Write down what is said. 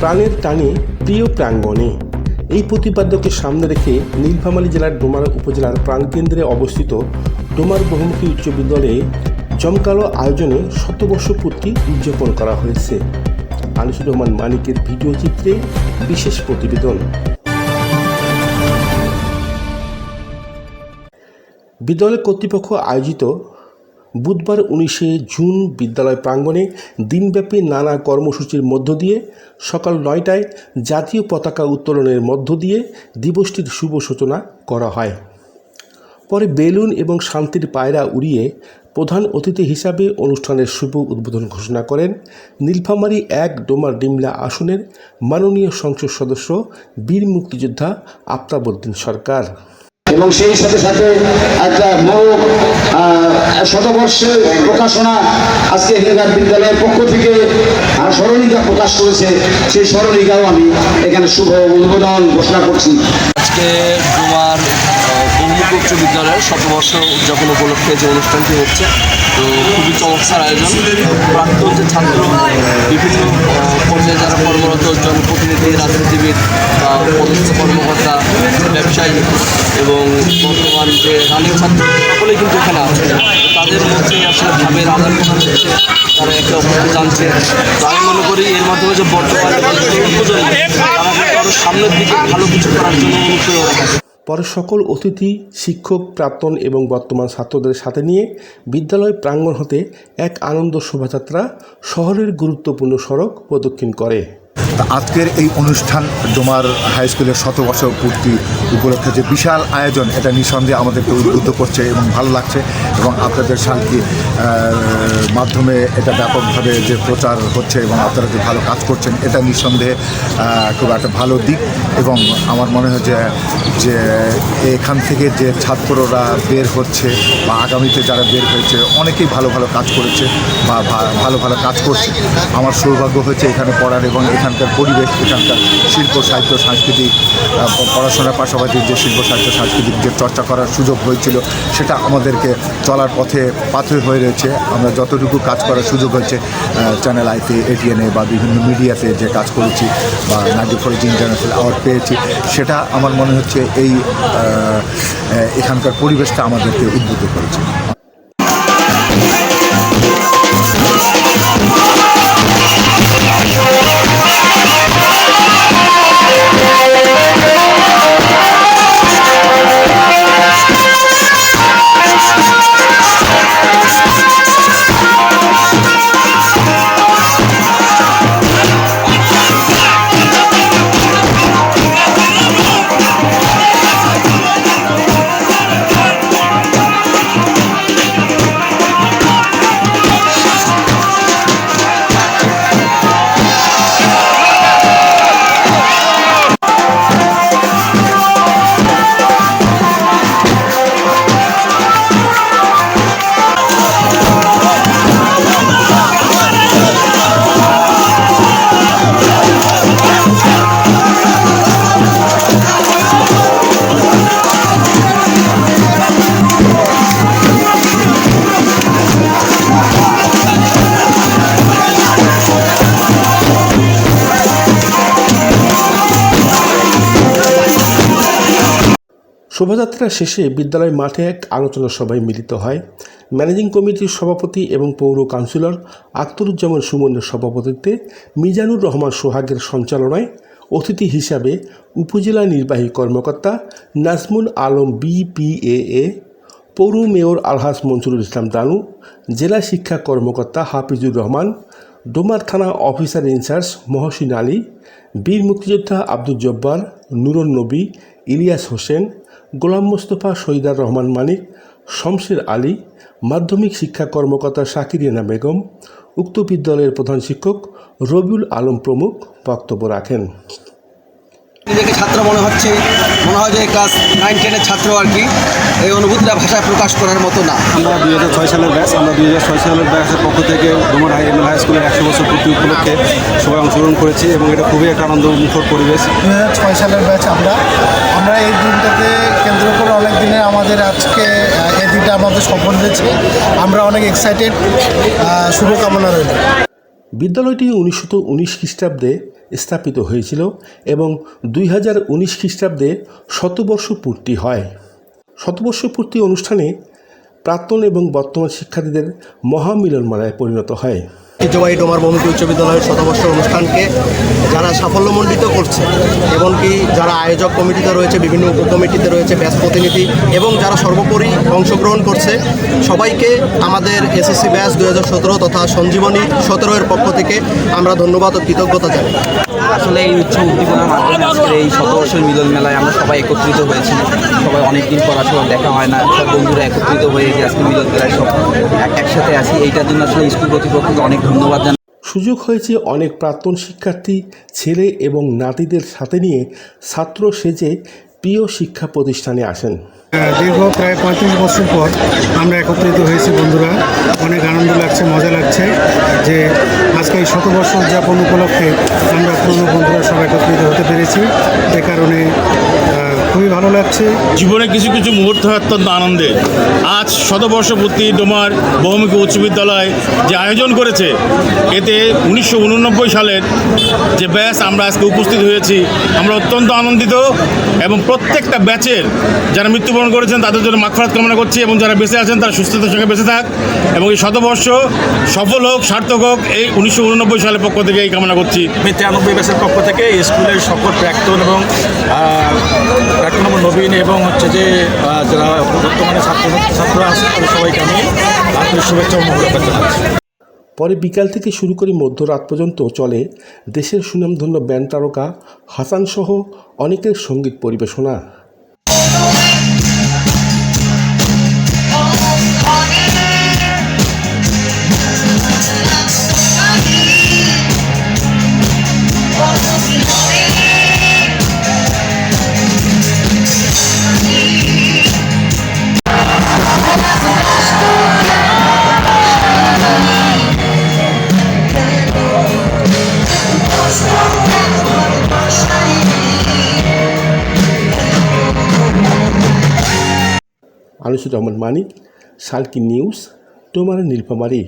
প্রাণের টানে প্রিয় প্রাঙ্গণে। এই প্রতিপাদ্যকে সামনে রেখে নীলফামালী জেলার ডোমার উপজেলার প্রাণকেন্দ্রে অবস্থিত ডোমার বহুমুখী উচ্চ বিদ্যালয়ে জমকালো আয়োজনে শতবর্ষ পূর্তি উদযাপন করা হয়েছে। আনিসুর রহমান মানিকের ভিডিও চিত্রে বিশেষ প্রতিবেদন। বিদ্যালয় কর্তৃপক্ষ আয়োজিত বুধবার উনিশে জুন বিদ্যালয় প্রাঙ্গণে দিনব্যাপী নানা কর্মসূচির মধ্য দিয়ে সকাল নয়টায় জাতীয় পতাকা উত্তোলনের মধ্য দিয়ে দিবসটির শুভ সূচনা করা হয়। পরে বেলুন এবং শান্তির পায়রা উড়িয়ে প্রধান অতিথি হিসাবে অনুষ্ঠানের শুভ উদ্বোধন ঘোষণা করেন নীলফামারী এক ডোমার ডিমলা আসনের মাননীয় সংসদ সদস্য বীর মুক্তিযোদ্ধা আফতাবউদ্দিন সরকার। এবং সেই সাথে সাথে একটা বড় আহ, শতবর্ষের প্রকাশনা আজকে হিলেঘাট বিদ্যালয়ের পক্ষ থেকে স্মরণিকা প্রকাশ করেছে। সেই স্মরণিকাও আমি এখানে শুভ উদ্বোধন ঘোষণা করছি। আজকে ডোমার বহুমুখ উচ্চ বিদ্যালয়ের শতবর্ষ উদযাপন উপলক্ষে যে অনুষ্ঠানটি হচ্ছে তো খুবই চমৎকার আয়োজন। প্রাক্তন যে ছাত্র বিভিন্ন কর্মরত জনপ্রতিনিধি রাজনীতিবিদ বা পদস্থ কর্মকর্তা, ব্যবসায়ী এবং বর্তমান যে রানিং ছাত্র, সকলেই কিন্তু এখানে আছে। তাদের মধ্যে আসলে ভাবের আদান প্রদান হচ্ছে, তারা একে অপরকে জানছে। আমি মনে করি এর মাধ্যমে যে বর্তমান তারা কিন্তু আরও সামনের দিকে ভালো কিছু করার জন্য অনুপ্রেরণা পাবে। পরে সকল অতিথি, শিক্ষক, প্রাক্তন এবং বর্তমান ছাত্রদের সাথে নিয়ে বিদ্যালয় প্রাঙ্গণ হতে এক আনন্দ শোভাযাত্রা শহরের গুরুত্বপূর্ণ সড়ক প্রদক্ষিণ করে। আজকের এই অনুষ্ঠান ডোমার হাই স্কুলের শতবর্ষ পূর্তি উপলক্ষে যে বিশাল আয়োজন, এটা নিঃসন্দেহে আমাদেরকে উদ্বুদ্ধ করছে এবং ভালো লাগছে এবং আপনাদের শান্তি মাধ্যমে এটা ব্যাপকভাবে যে প্রচার হচ্ছে এবং আপনারা যে ভালো কাজ করছেন, এটা নিঃসন্দেহে খুব একটা ভালো দিক এবং আমার মনে হয় যে যে এখান থেকে যে ছাত্ররা বের হচ্ছে বা আগামীতে যারা বের হয়েছে, অনেকেই ভালো ভালো কাজ করেছে বা ভালো ভালো কাজ করছে। আমার সৌভাগ্য হয়েছে এখানে পড়ার এবং এখানকার পরিবেশ, এখানকার শিল্প, সাহিত্য, সাংস্কৃতিক পড়াশোনার পাশাপাশি যে শিল্প, সাহিত্য, সাংস্কৃতিক যে চর্চা করার সুযোগ হয়েছিল, সেটা আমাদেরকে চলার পথে পাথর হয়ে রয়েছে। আমরা যতটুকু কাজ করার সুযোগ হয়েছে চ্যানেল আইতে এটিএনএ বা বিভিন্ন মিডিয়াতে যে কাজ করেছি বা নাইনটি ফোর ইন্টারন্যাশনাল অ্যাওয়ার্ড পেয়েছি, সেটা আমার মনে হচ্ছে এই এখানকার পরিবেশটা আমাদেরকে উদ্বুদ্ধ করেছে। শোভাযাত্রা শেষে বিদ্যালয় মাঠে এক আলোচনা সভায় মিলিত হয়। ম্যানেজিং কমিটির সভাপতি এবং পৌর কাউন্সিলর আখতারুজ্জামান সুমনের সভাপতিত্বে মিজানুর রহমান সোহাগের সঞ্চালনায় অতিথি হিসাবে উপজেলা নির্বাহী কর্মকর্তা নাজমুল আলম বিপিএএ, পৌর মেয়র আলহাজ মনসুরুল ইসলাম দানু, জেলা শিক্ষা কর্মকর্তা হাফিজুর রহমান, ডোমার থানা অফিসার ইনচার্জ মহসিন আলী বীর মুক্তিযোদ্ধা আব্দুল জব্বার নুরুল নবী, ইলিয়াস হোসেন, গোলাম মোস্তফা শহীদার রহমান মানিক, শমশের আলী, মাধ্যমিক শিক্ষা কর্মকর্তা সাকিরিয়ানা বেগম, উক্ত বিদ্যালয়ের প্রধান শিক্ষক রবিউল আলম প্রমুখ বক্তব্য রাখেন। নিজেকে ছাত্র মনে হচ্ছে। মনে হয় যে ক্লাস নাইন টেনের ছাত্র আর কি। এই অনুভূতিটা ভাষায় প্রকাশ করার মতো না। আমরা দুই হাজার ছয় সালের ব্যাচ আমরা দুই হাজার ছয় সালের ব্যাচের পক্ষ থেকে ডোমার হাই এমএল হাই স্কুলের একশো বছর পূর্তি উপলক্ষে সবাই অংশগ্রহণ করেছি এবং এটা খুবই একটা আনন্দ মুখর পরিবেশ। দুই হাজার ছয় সালের ব্যাচ আমরা। আমরা এই দিনটাকে কেন্দ্র করে অনেক দিনে আমাদের আজকে এই দিনটা আমাদের সফল হয়েছে। আমরা অনেক এক্সাইটেড শুভকামনা রইল। বিদ্যালয়টি উনিশশো উনিশ খ্রিস্টাব্দে স্থাপিত হয়েছিল এবং দুই হাজার উনিশ খ্রিস্টাব্দে শতবর্ষ পূর্তি হয়। শতবর্ষ পূর্তি অনুষ্ঠানে প্রাক্তন এবং বর্তমান শিক্ষার্থীদের মহামিলন মেলায় পরিণত হয়। ঐতিহ্যবাহী ডোমার বহুমুখী উচ্চ বিদ্যালয়ের শতবর্ষ অনুষ্ঠানকে যারা সাফল্যমণ্ডিত করছে এমনকি যারা আয়োজক কমিটিতে রয়েছে, বিভিন্ন উপকমিটিতে রয়েছে, ব্যাস প্রতিনিধি এবং যারা সর্বোপরি অংশগ্রহণ করছে, সবাইকে আমাদের এসএসসি ব্যাস দু হাজার সতেরো তথা সঞ্জীবনী সতেরো এর পক্ষ থেকে আমরা ধন্যবাদ ও কৃতজ্ঞতা জানাই। আসলে এই উৎসব উদ্দীপনার মাধ্যমে আজকের এই শতবর্ষের মিলন মেলায় আমরা সবাই একত্রিত হয়েছি। সবাই অনেকদিন পর আসলে দেখা হয় না। সব বন্ধুরা একত্রিত হয়ে যে আজকে মিলন মেলায় সব একসাথে আছি। এইটার জন্য আসলে স্কুল কর্তৃপক্ষকে অনেক ধন্যবাদ জানাই। সুযোগ হয়েছে অনেক প্রাক্তন শিক্ষার্থী ছেলে এবং নাতিদের সাথে নিয়ে ছাত্র সেজে প্রিয় শিক্ষা প্রতিষ্ঠানে আসেন। দীর্ঘ প্রায় পঁয়ত্রিশ বছর পর আমরা একত্রিত হয়েছি বন্ধুরা। অনেক আনন্দ লাগছে মজা লাগছে যে আজকে এই শতবর্ষ উদযাপন উপলক্ষে আমরা পুরনো বন্ধুরা সব একত্রিত হতে পেরেছি। এ কারণে খুবই ভালো লাগছে। জীবনে কিছু কিছু মুহূর্ত অত্যন্ত আনন্দের আজ শতবর্ষপূর্তি ডোমার বহুমুখী উচ্চ বিদ্যালয় যে আয়োজন করেছে, এতে উনিশশো উননব্বই সালের যে ব্যাচ আমরা আজকে উপস্থিত হয়েছি, আমরা অত্যন্ত আনন্দিত এবং প্রত্যেকটা ব্যাচের যারা মৃত্যুবরণ করেছেন, তাদের জন্য মাগফরাত কামনা করছি এবং যারা বেঁচে আছেন, তারা সুস্থতার সঙ্গে বেঁচে থাক এবং এই শতবর্ষ সফল হোক, সার্থক হোক, এই উনিশশো উননব্বই সালের পক্ষ থেকে এই কামনা করছি। আমি তিরানব্বই ব্যাচের পক্ষ থেকে স্কুলের সকল প্রাক্তন এবং প্রাক্তন এবং নবীন এবং হচ্ছে যে যারা বর্তমানে ছাত্র ছাত্ররা আছে তাদের সবাইকে আমি আন্তরিক শুভেচ্ছা ও জানাচ্ছি। পরে বিকাল থেকে শুরু করে মধ্যরাত পর্যন্ত চলে দেশের সুনামধন্য ব্যান্ড তারকা হাসান সহ অনেকের সংগীত পরিবেশনা। আনিসুর রহমান মানিক সালকি নিউজ তোমার নীলফামারী।